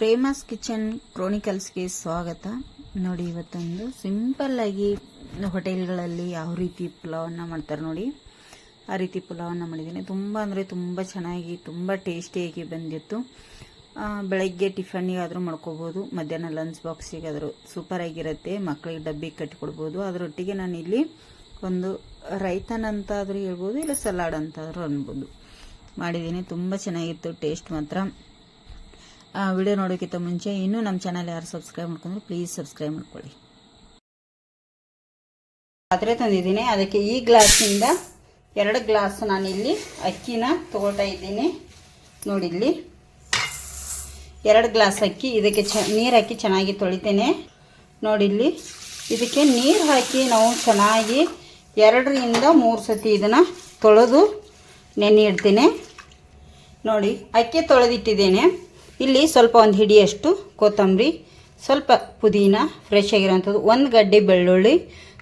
ಪ್ರೇಮಾಸ್ kitchen ಕ್ರೋನಿಕಲ್ಸ್ಗೆ ಸ್ವಾಗತ. ನೋಡಿ, ಇವತ್ತೊಂದು ಸಿಂಪಲ್ಲಾಗಿ ಹೋಟೆಲ್ಗಳಲ್ಲಿ ಯಾವ ರೀತಿ ಪುಲಾವನ್ನು ಮಾಡ್ತಾರೆ ನೋಡಿ. ಆ ರೀತಿ ಪುಲಾವನ್ನು ಮಾಡಿದ್ದೀನಿ. ತುಂಬ ಅಂದರೆ ತುಂಬ ಚೆನ್ನಾಗಿ, ತುಂಬ ಟೇಸ್ಟಿಯಾಗಿ ಬಂದಿತ್ತು. ಬೆಳಗ್ಗೆ ಟಿಫನ್ನಿಗಾದರೂ ಮಾಡ್ಕೋಬೋದು, ಮಧ್ಯಾಹ್ನ ಲಂಚ್ ಬಾಕ್ಸಿಗಾದರೂ ಸೂಪರಾಗಿರುತ್ತೆ ಮಕ್ಕಳಿಗೆ ಡಬ್ಬಿಗೆ ಕಟ್ಟಿಕೊಡ್ಬೋದು ಅದರೊಟ್ಟಿಗೆ ನಾನು ಇಲ್ಲಿ ಒಂದು ರೈತನಂತಾದರೂ ಹೇಳ್ಬೋದು, ಇಲ್ಲ ಸಲಾಡ್ ಅಂತಾದರೂ ಅನ್ಬೋದು. ಮಾಡಿದ್ದೀನಿ, ತುಂಬ ಚೆನ್ನಾಗಿತ್ತು, ಟೇಸ್ಟ್ ಮಾತ್ರ. ವಿಡಿಯೋ ನೋಡೋಕ್ಕಿಂತ ಮುಂಚೆ ಇನ್ನೂ ನಮ್ಮ ಚಾನಲ್ ಯಾರು ಸಬ್ಸ್ಕ್ರೈಬ್ ಮಾಡ್ಕೊಂಡ್ರೆ ಪ್ಲೀಸ್ ಸಬ್ಸ್ಕ್ರೈಬ್ ಮಾಡ್ಕೊಳ್ಳಿ. ಪಾತ್ರೆ ತಂದಿದ್ದೀನಿ, ಅದಕ್ಕೆ ಈ ಗ್ಲಾಸಿಂದ ಎರಡು ಗ್ಲಾಸ್ ನಾನಿಲ್ಲಿ ಅಕ್ಕಿನ ತಗೊಳ್ತಾ ಇದ್ದೀನಿ. ನೋಡಿ ಇಲ್ಲಿ. ಎರಡು ಗ್ಲಾಸ್ ಅಕ್ಕಿ, ಇದಕ್ಕೆ ಚ, ನೀರು ಹಾಕಿ ಚೆನ್ನಾಗಿ ತೊಳಿತೇನೆ. ನೋಡಿ ಇಲ್ಲಿ. ಇದಕ್ಕೆ ನೀರು ಹಾಕಿ ನಾವು ಚೆನ್ನಾಗಿ ಎರಡರಿಂದ ಮೂರು ಸತಿ ಇದನ್ನು ತೊಳೆದು ನೆನೆ ಇಡ್ತೀನಿ. ನೋಡಿ, ಅಕ್ಕಿ ತೊಳೆದಿಟ್ಟಿದ್ದೇನೆ. ಇಲ್ಲಿ ಸ್ವಲ್ಪ ಒಂದು ಹಿಡಿಯಷ್ಟು ಕೊತ್ತಂಬರಿ, ಸ್ವಲ್ಪ ಪುದೀನ ಫ್ರೆಶ್ ಆಗಿರೋಂಥದ್ದು ಒಂದು ಗಡ್ಡೆ ಬೆಳ್ಳುಳ್ಳಿ,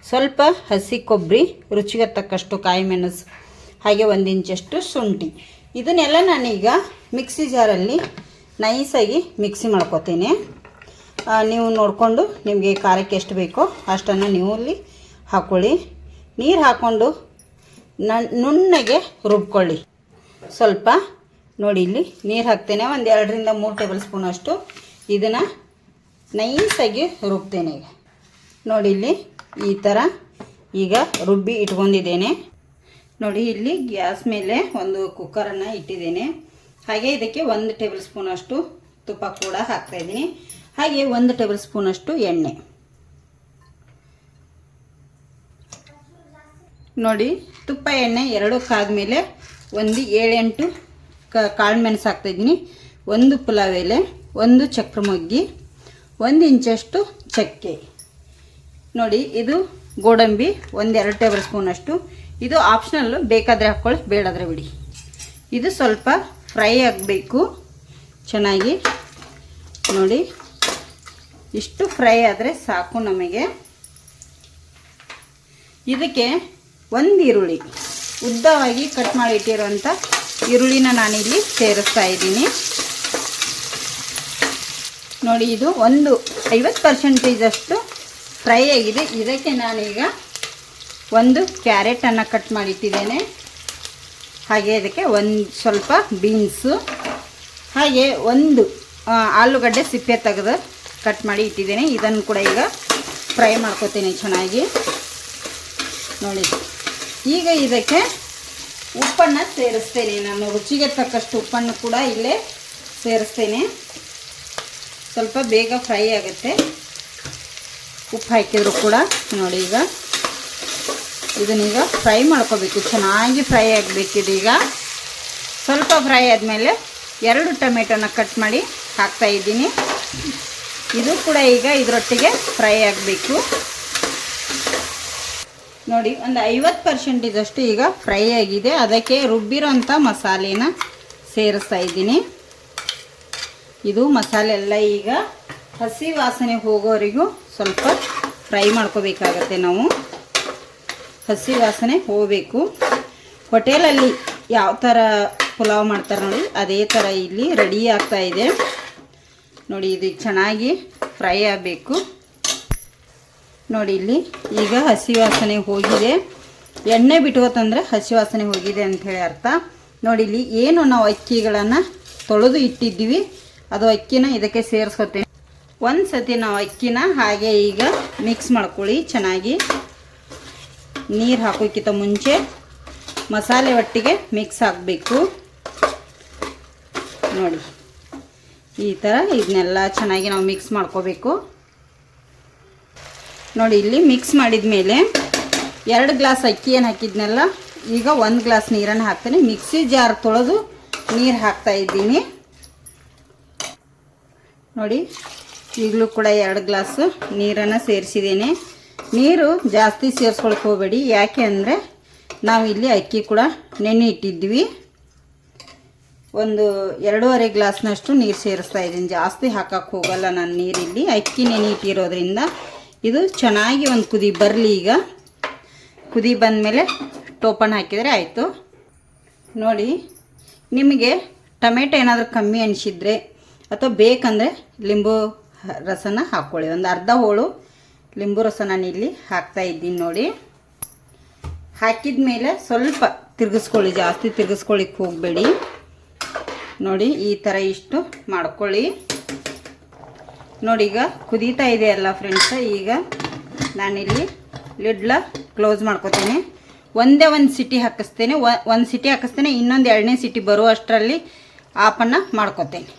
ಸ್ವಲ್ಪ ಹಸಿ ಕೊಬ್ಬರಿ, ರುಚಿಗೆ ತಕ್ಕಷ್ಟು ಕಾಯಿ ಮೆಣಸು ಹಾಗೆ ಒಂದು ಇಂಚಷ್ಟು ಶುಂಠಿ. ಇದನ್ನೆಲ್ಲ ನಾನೀಗ ಮಿಕ್ಸಿ ಜಾರಲ್ಲಿ ನೈಸಾಗಿ ಮಿಕ್ಸಿ ಮಾಡ್ಕೊತೀನಿ. ನೀವು ನೋಡಿಕೊಂಡು ನಿಮಗೆ ಖಾರಕ್ಕೆ ಎಷ್ಟು ಬೇಕೋ ಅಷ್ಟನ್ನು ನೀವು ಇಲ್ಲಿ ಹಾಕ್ಕೊಳ್ಳಿ ನೀರು ಹಾಕ್ಕೊಂಡು ನುಣ್ಣಗೆ ರುಬ್ಕೊಳ್ಳಿ. ಸ್ವಲ್ಪ ನೋಡಿ ಇಲ್ಲಿ ನೀರು ಹಾಕ್ತೇನೆ. ಒಂದು ಎರಡರಿಂದ ಮೂರು ಟೇಬಲ್ ಸ್ಪೂನ್ ಅಷ್ಟು. ಇದನ್ನು ನೈಸಾಗಿ ರುಬ್ತೇನೆ ಈಗ. ನೋಡಿ ಇಲ್ಲಿ ಈ ಥರ ಈಗ ರುಬ್ಬಿ ಇಟ್ಕೊಂಡಿದ್ದೇನೆ. ನೋಡಿ ಇಲ್ಲಿ ಗ್ಯಾಸ್ ಮೇಲೆ ಒಂದು ಕುಕ್ಕರನ್ನು ಇಟ್ಟಿದ್ದೇನೆ. ಹಾಗೆ ಇದಕ್ಕೆ ಒಂದು ಟೇಬಲ್ ಸ್ಪೂನ್ ಅಷ್ಟು ತುಪ್ಪ ಕೂಡ ಹಾಕ್ತಾ ಇದ್ದೀನಿ. ಹಾಗೆ ಒಂದು ಟೇಬಲ್ ಸ್ಪೂನ್ ಅಷ್ಟು ಎಣ್ಣೆ. ನೋಡಿ ತುಪ್ಪ, ಎಣ್ಣೆ ಎರಡು ಕಾದ ಮೇಲೆ ಒಂದು ಏಳೆಂಟು ಕಾಳು ಮೆಣಸು ಹಾಕ್ತಾಯಿದ್ದೀನಿ ಒಂದು ಪುಲಾವ್ ಎಲೆ, ಒಂದು ಚಕ್ರ ಮೊಗ್ಗಿ, ಒಂದು ಇಂಚಷ್ಟು ಚಕ್ಕೆ. ನೋಡಿ, ಇದು ಗೋಡಂಬಿ, ಒಂದೆರಡು ಟೇಬಲ್ ಸ್ಪೂನಷ್ಟು ಇದು ಆಪ್ಷನಲ್ಲು ಬೇಕಾದರೆ ಹಾಕ್ಕೊಳ್ಳಿ, ಬೇಡಾದರೆ ಬಿಡಿ. ಇದು ಸ್ವಲ್ಪ ಫ್ರೈ ಆಗಬೇಕು. ಚೆನ್ನಾಗಿ. ನೋಡಿ, ಇಷ್ಟು ಫ್ರೈ ಆದರೆ ಸಾಕು ನಮಗೆ. ಇದಕ್ಕೆ ಒಂದು ಈರುಳ್ಳಿ. ಉದ್ದವಾಗಿ ಕಟ್ ಮಾಡಿ ಇಟ್ಟಿರುವಂಥ ಈರುಳ್ಳಿನ ನಾನಿಲ್ಲಿ ಸೇರಿಸ್ತಾ ಇದ್ದೀನಿ. ನೋಡಿ, ಇದು ಒಂದು ಐವತ್ತು ಪರ್ಸೆಂಟೇಜಷ್ಟು ಫ್ರೈ ಆಗಿದೆ. ಇದಕ್ಕೆ ನಾನೀಗ ಒಂದು ಕ್ಯಾರೆಟನ್ನು ಕಟ್ ಮಾಡಿಟ್ಟಿದ್ದೇನೆ. ಹಾಗೆ ಇದಕ್ಕೆ ಒಂದು ಸ್ವಲ್ಪ ಬೀನ್ಸು ಹಾಗೆ ಒಂದು ಆಲೂಗಡ್ಡೆ ಸಿಪ್ಪೆ ತೆಗೆದು ಕಟ್ ಮಾಡಿ ಇಟ್ಟಿದ್ದೇನೆ. ಇದನ್ನು ಕೂಡ ಈಗ ಫ್ರೈ ಮಾಡ್ಕೊತೀನಿ ಚೆನ್ನಾಗಿ. ನೋಡಿ, ಈಗ ಇದಕ್ಕೆ ಉಪ್ಪನ್ನು ಸೇರಿಸ್ತೇನೆ. ನಾನು ರುಚಿಗೆ ತಕ್ಕಷ್ಟು ಉಪ್ಪನ್ನು ಕೂಡ ಇಲ್ಲೇ ಸೇರಿಸ್ತೇನೆ. ಸ್ವಲ್ಪ ಬೇಗ ಫ್ರೈ ಆಗುತ್ತೆ. ಉಪ್ಪು ಹಾಕಿದ್ರು ಕೂಡ ನೋಡಿ ಈಗ. ಇದನ್ನೀಗ ಫ್ರೈ ಮಾಡ್ಕೋಬೇಕು. ಚೆನ್ನಾಗಿ ಫ್ರೈ ಆಗಬೇಕಿದೀಗ ಸ್ವಲ್ಪ ಫ್ರೈ ಆದಮೇಲೆ ಎರಡು ಟೊಮೆಟೊನ ಕಟ್ ಮಾಡಿ ಹಾಕ್ತಾಯಿದ್ದೀನಿ ಇದು ಕೂಡ ಈಗ ಇದರೊಟ್ಟಿಗೆ ಫ್ರೈ ಆಗಬೇಕು. ನೋಡಿ, ಒಂದು ಐವತ್ತು ಪರ್ಸೆಂಟೇಜಷ್ಟು ಈಗ ಫ್ರೈ ಆಗಿದೆ. ಅದಕ್ಕೆ ರುಬ್ಬಿರೋಂಥ ಮಸಾಲೆನ ಸೇರಿಸ್ತಾ ಇದ್ದೀನಿ. ಇದು ಮಸಾಲೆ ಎಲ್ಲ ಈಗ ಹಸಿ ವಾಸನೆ ಹೋಗೋವರೆಗೂ ಸ್ವಲ್ಪ ಫ್ರೈ ಮಾಡ್ಕೋಬೇಕಾಗತ್ತೆ ನಾವು. ಹಸಿ ವಾಸನೆ ಹೋಗಬೇಕು. ಹೋಟೆಲಲ್ಲಿ ಯಾವ ಥರ ಪುಲಾವ್ ಮಾಡ್ತಾರೆ ನೋಡಿ, ಅದೇ ಥರ ಇಲ್ಲಿ ರೆಡಿ ಆಗ್ತಾ ಇದೆ. ನೋಡಿ, ಇದು ಚೆನ್ನಾಗಿ ಫ್ರೈ ಆಗಬೇಕು. ನೋಡಿ ಇಲ್ಲಿ ಈಗ ಹಸಿ ವಾಸನೆ ಹೋಗಿದೆ. ಎಣ್ಣೆ ಬಿಟ್ಕೋತಂದ್ರೆ ಹಸಿ ವಾಸನೆ ಹೋಗಿದೆ ಅಂಥೇಳಿ ಅರ್ಥ. ನೋಡಿ ಇಲ್ಲಿ ಏನು ನಾವು ಅಕ್ಕಿಗಳನ್ನು ತೊಳೆದು ಇಟ್ಟಿದ್ದೀವಿ. ಅದು ಅಕ್ಕಿನ ಇದಕ್ಕೆ ಸೇರಿಸ್ಕೊತೇನೆ ಒಂದು ಸತಿ ನಾವು ಅಕ್ಕಿನ ಹಾಗೆ ಈಗ ಮಿಕ್ಸ್ ಮಾಡ್ಕೊಳ್ಳಿ ಚೆನ್ನಾಗಿ. ನೀರು ಹಾಕೋಕ್ಕಿಂತ ಮುಂಚೆ ಮಸಾಲೆ ಒಟ್ಟಿಗೆ ಮಿಕ್ಸ್ ಹಾಕಬೇಕು. ನೋಡಿ ಈ ಥರ ಇದನ್ನೆಲ್ಲ ಚೆನ್ನಾಗಿ ನಾವು ಮಿಕ್ಸ್ ಮಾಡ್ಕೋಬೇಕು. ನೋಡಿ, ಇಲ್ಲಿ ಮಿಕ್ಸ್ ಮಾಡಿದ ಮೇಲೆ ಎರಡು ಗ್ಲಾಸ್ ಅಕ್ಕಿ ಏನು ಹಾಕಿದ್ನೆಲ್ಲ, ಈಗ ಒಂದು ಗ್ಲಾಸ್ ನೀರನ್ನು ಹಾಕ್ತೀನಿ. ಮಿಕ್ಸಿ ಜಾರ್ ತೊಳೆದು ನೀರು ಹಾಕ್ತಾ ಇದ್ದೀನಿ. ನೋಡಿ, ಈಗಲೂ ಕೂಡ ಎರಡು ಗ್ಲಾಸ್ ನೀರನ್ನು ಸೇರಿಸಿದ್ದೀನಿ. ನೀರು ಜಾಸ್ತಿ ಸೇರಿಸ್ಕೊಳಕ್ಕೆ ಹೋಗಬೇಡಿ. ಯಾಕೆ ಅಂದರೆ ನಾವು ಇಲ್ಲಿ ಅಕ್ಕಿ ಕೂಡ ನೆನೆ ಇಟ್ಟಿದ್ವಿ. ಒಂದು ಎರಡೂವರೆ ಗ್ಲಾಸ್ನಷ್ಟು ನೀರು ಸೇರಿಸ್ತಾ ಇದ್ದೀನಿ. ಜಾಸ್ತಿ ಹಾಕಕ್ಕೆ ಹೋಗಲ್ಲ ನಾನು ನೀರಿಲ್ಲಿ. ಅಕ್ಕಿ ನೆನೆ ಇಟ್ಟಿರೋದ್ರಿಂದ ಇದು ಚೆನ್ನಾಗಿ ಒಂದು ಕುದಿ ಬರಲಿ ಈಗ. ಕುದಿ ಬಂದಮೇಲೆ ಟೋಪನ್ ಹಾಕಿದರೆ ಆಯಿತು. ನೋಡಿ, ನಿಮಗೆ ಟೊಮೆಟೊ ಏನಾದರೂ ಕಮ್ಮಿ ಅನಿಸಿದರೆ ಅಥವಾ ಬೇಕಂದರೆ ಲಿಂಬು ರಸನ ಹಾಕ್ಕೊಳ್ಳಿ. ಒಂದು ಅರ್ಧ ಹೋಳು ಲಿಂಬು ರಸ ನಾನು ಇಲ್ಲಿ ಹಾಕ್ತಾ ಇದ್ದೀನಿ ನೋಡಿ. ಹಾಕಿದ ಮೇಲೆ ಸ್ವಲ್ಪ ತಿರ್ಗಿಸ್ಕೊಳ್ಳಿ, ಜಾಸ್ತಿ ತಿರ್ಗಿಸ್ಕೊಳ್ಳಿಕ್ಕೆ ಹೋಗಬೇಡಿ. ನೋಡಿ, ಈ ಥರ ಇಷ್ಟು ಮಾಡ್ಕೊಳ್ಳಿ. ನೋಡಿ ಈಗ ಕುದೀತಾ ಇದೆ ಅಲ್ಲ ಫ್ರೆಂಡ್ಸ್ ಈಗ ನಾನಿಲ್ಲಿ ಲಿಡ್ಲ ಕ್ಲೋಸ್ ಮಾಡ್ಕೊತೀನಿ. ಒಂದೇ ಒಂದು ಸಿಟಿ ಹಾಕಿಸ್ತೇನೆ. ಒಂದು ಸಿಟಿ ಹಾಕಿಸ್ತೇನೆ, ಇನ್ನೊಂದು ಎರಡನೇ ಸಿಟಿ ಬರೋ ಅಷ್ಟರಲ್ಲಿ ಆಪನ್ನು ಮಾಡ್ಕೊತೇನೆ.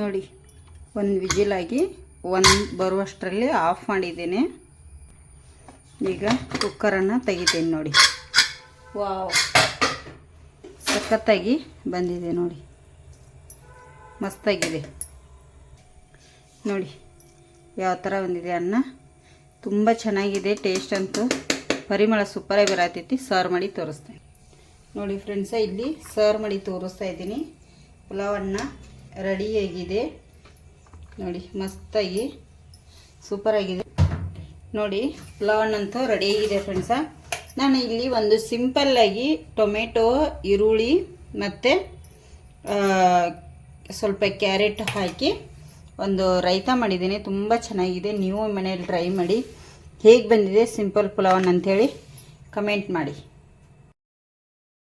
ನೋಡಿ, ಒಂದು ವಿಜಿಲಾಗಿ ಒಂದು ಬರುವಷ್ಟರಲ್ಲಿ ಆಫ್ ಮಾಡಿದ್ದೇನೆ. ಈಗ ಕುಕ್ಕರನ್ನು ತೆಗಿತೇನೆ ನೋಡಿ. ವಾವ್ ಸಖತ್ತಾಗಿ ಬಂದಿದೆ ನೋಡಿ. ಮಸ್ತಾಗಿದೆ. ನೋಡಿ, ಯಾವ ಥರ ಬಂದಿದೆ ಅನ್ನ. ತುಂಬ ಚೆನ್ನಾಗಿದೆ ಟೇಸ್ಟ್ ಅಂತೂ. ಪರಿಮಳ ಸೂಪರಾಗಿ ಬರತೈತಿ ಸರ್ವ್ ಮಾಡಿ ತೋರಿಸ್ತೇನೆ. ನೋಡಿ ಫ್ರೆಂಡ್ಸ ಇಲ್ಲಿ ಸರ್ವ್ ಮಾಡಿ ತೋರಿಸ್ತಾ ಇದ್ದೀನಿ. ಪುಲಾವನ್ನು ರೆಡಿಯಾಗಿದೆ ನೋಡಿ, ಮಸ್ತಾಗಿ ಸೂಪರಾಗಿದೆ ನೋಡಿ ಪುಲಾವನ್ನಂತೂ ರೆಡಿಯಾಗಿದೆ ಫ್ರೆಂಡ್ಸ ನಾನು ಇಲ್ಲಿ ಒಂದು ಸಿಂಪಲ್ಲಾಗಿ ಟೊಮೆಟೊ, ಈರುಳ್ಳಿ ಮತ್ತು ಸ್ವಲ್ಪ ಕ್ಯಾರೆಟ್ ಹಾಕಿ ಒಂದು ರೈತ ಮಾಡಿದ್ದೀನಿ, ತುಂಬ ಚೆನ್ನಾಗಿದೆ. ನೀವು ಮನೇಲಿ ಟ್ರೈ ಮಾಡಿ. ಹೇಗೆ ಬಂದಿದೆ? ಸಿಂಪಲ್ ಪುಲಾವನ್ ಅಂಥೇಳಿ ಕಮೆಂಟ್ ಮಾಡಿ.